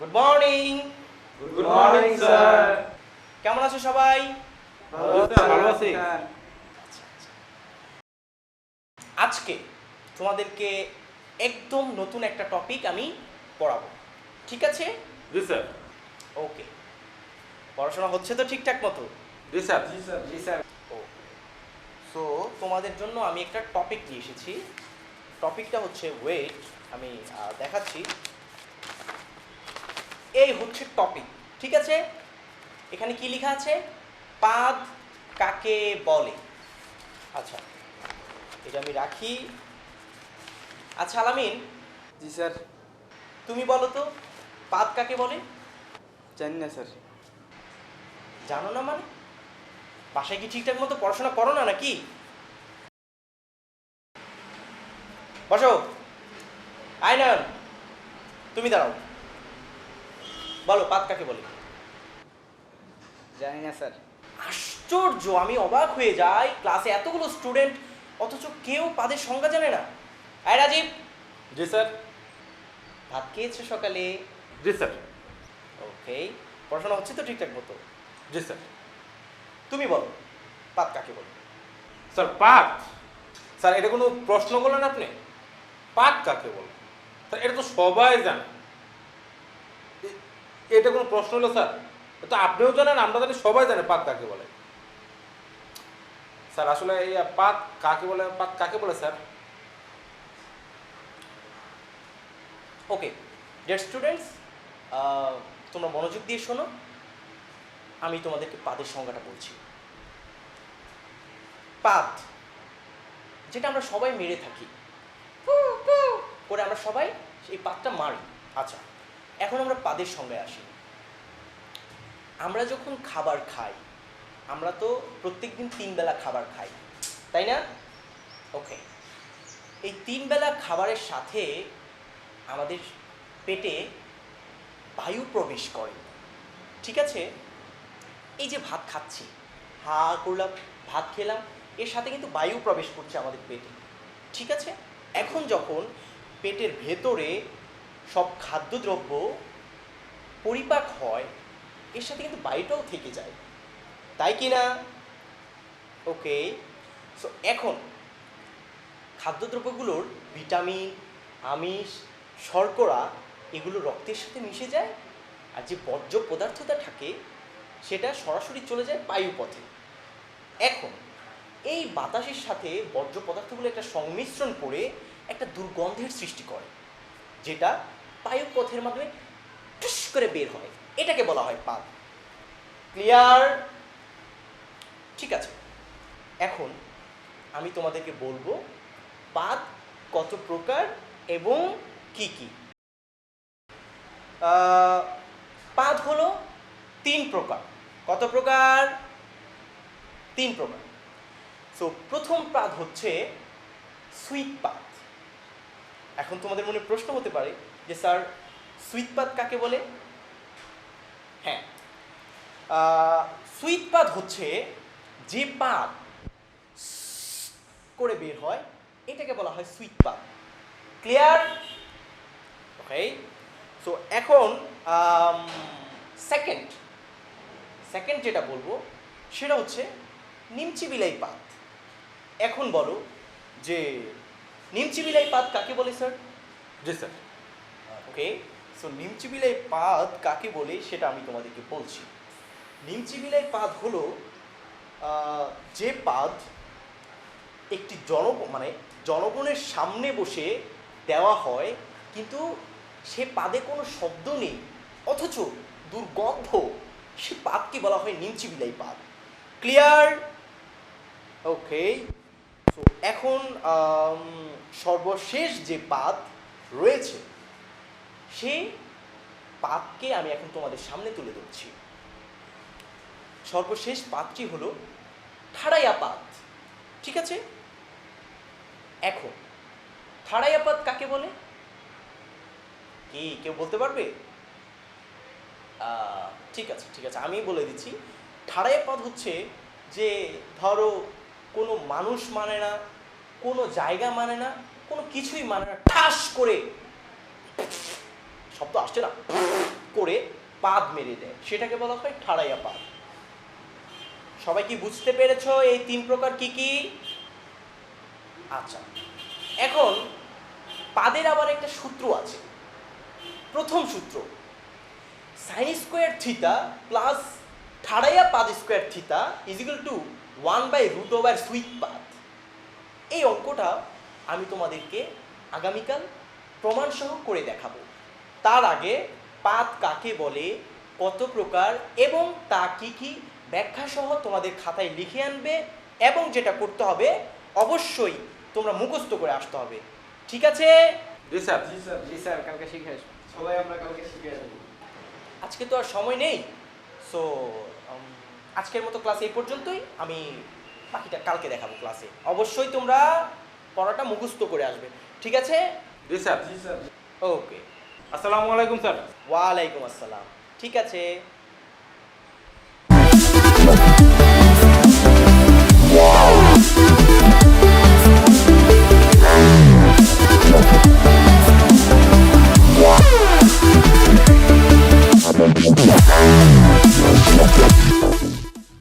Good morning good morning sir কেমন আছো সবাই? ভালো স্যার ভালো আছি। আজকে তোমাদেরকে একদম নতুন একটা টপিক আমি পড়াবো। ঠিক আছে? জি স্যার ওকে পড়াশোনা হচ্ছে তো ঠিকঠাক মতো? জি স্যার জি স্যার জি স্যার সো তোমাদের জন্য আমি একটা টপিক নিয়ে এসেছি। টপিকটা হচ্ছে ওয়েট আমি দেখাচ্ছি। এই হচ্ছে টপিক ঠিক আছে? এখানে কি লেখা আছে? পাদ কাকে বলে? আচ্ছা এটা আমি রাখি। আচ্ছা আলামিন। জি স্যার। তুমি বলো তো পাদ কাকে বলে? জানি না স্যার। জানো না মানে? বাসায় কি ঠিকঠাক মতো পড়াশোনা করো না নাকি? বসো। আয়নন তুমি দাঁড়াও। বলো পাত কাকে বলে? জানি না স্যার। আশ্চর্য আমি অবাক হয়ে যাই। ক্লাসে এতগুলো স্টুডেন্ট অথচ কেউ পাদের সংজ্ঞা জানে না। আয় রাজীব। জি স্যার। ভাত খেয়েছো সকালে? জি স্যার। ওকে পড়াশোনা হচ্ছে তো ঠিকঠাক মতো? জি স্যার। তুমি বলো। পাত কাকে বলে? স্যার পাট স্যার এটা কোনো প্রশ্ন করলেন আপনি? পাট কাকে বলে? স্যার এটা তো সবাই জানে। এটা কোনো প্রশ্ন হলো স্যার? এটা আপনিও জানেন আমরা জানি সবাই জানে পাত কাকে বলে। স্যার আসলে এই পাত কাকে বলে পাত কাকে বলে স্যার? ওকে ডেট স্টুডেন্টস তোমরা মনোযোগ দিয়ে শোনো। আমি তোমাদেরকে পাদের সংজ্ঞাটা বলছি। পাদ, যেটা আমরা সবাই মেরে থাকি। করে আমরা সবাই এই পাদটা মারি। আচ্ছা এখন আমরা পাদের সংজ্ঞায় আসি। আমরা যখন খাবার খাই, আমরা তো প্রত্যেকদিন তিন বেলা খাবার খাই, তাই না? ওকে, এই তিন বেলা খাবারের সাথে আমাদের পেটে বায়ু প্রবেশ করে, ঠিক আছে? এই যে ভাত খাচ্ছি। হা করলাম, ভাত খেলাম, এর সাথে কিন্তু বায়ু প্রবেশ করছে আমাদের পেটে। ঠিক আছে? এখন যখন পেটের ভেতরে সব খাদ্যদ্রব্য পরিপাক হয়, এর সাথে কিন্তু বায়ুটাও থেকে যায়। তাই কি না? ওকে। সো এখন খাদ্যদ্রব্যগুলোর ভিটামিন, আমিষ, শর্করা, এগুলো রক্তের সাথে মিশে যায়, আর যে বর্জ্য পদার্থটা থাকে সেটা সরাসরি চলে যায় বায়ুপথে। এখন, এই বাতাসের সাথে বর্জ্য পদার্থগুলো একটা সংমিশ্রণ করে একটা দুর্গন্ধের সৃষ্টি করে, যেটা বায়ুপথের মাধ্যমে টুস করে বের হয়। এটাকে বলা হয় পাদ ক্লিয়ার? ঠিক আছে। এখন আমি তোমাদেরকে বলব পাদ কত প্রকার এবং কি কি। পাদ হলো তিন প্রকার। কত প্রকার? তিন প্রকার। সো প্রথম পাদ হচ্ছে সুইট পাত এখন তোমাদের মনে প্রশ্ন হতে পারে যে, স্যার সুইট পাত কাকে বলে? হ্যাঁ। সুইট পাত হচ্ছে যে পাত করে বের হয়, এটাকে বলা হয় সুইট পাত ক্লিয়ার ওকে সো এখন সেকেন্ড সেকেন্ড যেটা বলব সেটা হচ্ছে নিমচি বিলাই পাত এখন বলো যে নিমচি বিলাই পাত কাকে বলে স্যার? জি স্যার। ওকে সো নিমচি বিলাই পাত কাকে বলে সেটা আমি তোমাদেরকে বলছি। নিমচি বিলাই পাত হলো যে পাত একটি জন মানে জনগণের সামনে বসে দেওয়া হয় কিন্তু সে পাদে কোনো শব্দ নেই অথচ দুর্গন্ধ সে পাতকে বলা হয় নিমচি বিলাই পাত ক্লিয়ার ওকে তো এখন সর্বশেষ যে পাত রয়েছে সেই পাতকে আমি এখন তোমাদের সামনে তুলে ধরছি। সর্বশেষ পাতটি হলো ঠাড়াইয়া পাত ঠিক আছে? এখন ঠাড়াইয়া পাত কাকে বলে? কি? কেউ বলতে পারবে? ঠিক আছে ঠিক আছে আমি বলে দিচ্ছি। ঠাড়াইয়া পাত হচ্ছে যে, ধরো, কোনো মানুষ মানে না, কোনো জায়গা মানে না, কোনো কিছুই মানে না, ঠাস করে শব্দ আসছে না, করে পাদ মেরে দেয়। সেটাকে বলা হয় ঠাড়াইয়া পাদ। সবাই কি বুঝতে পেরেছ এই তিন প্রকার কি কি? আচ্ছা এখন পাদের আবার একটা সূত্র আছে। প্রথম সূত্র সাইন স্কোয়ার থিতা প্লাস ঠাড়াইয়া পাদ square theta equal to one by root over sweet পাদ। এই অঙ্কটা আমি তোমাদেরকে আগামীকাল প্রমাণসহ করে দেখাবো। তার আগে পাত কাকে বলে, কত প্রকার, এবং তা কি কি ব্যাখ্যা সহ তোমাদের খাতায় লিখে আনবে, এবং যেটা করতে হবে, অবশ্যই তোমরা মুখস্থ করে আসতে হবে। ঠিক আছে? জি স্যার জি স্যার জি স্যার, কালকে শিখে আসব। সবাই আমরা কালকে শিখে আসব। আজকে তো আর সময় নেই। সো আজকের মতো ক্লাস এই পর্যন্তই। আমি বাকিটা কালকে দেখাবো ক্লাসে অবশ্যই তোমরা পড়াটা মুখস্থ করে আসবে। ঠিক আছে? জি স্যার। জি স্যার। ওকে আসসালামু আলাইকুম স্যার। ওয়ালাইকুম আসসালাম। ঠিক আছে?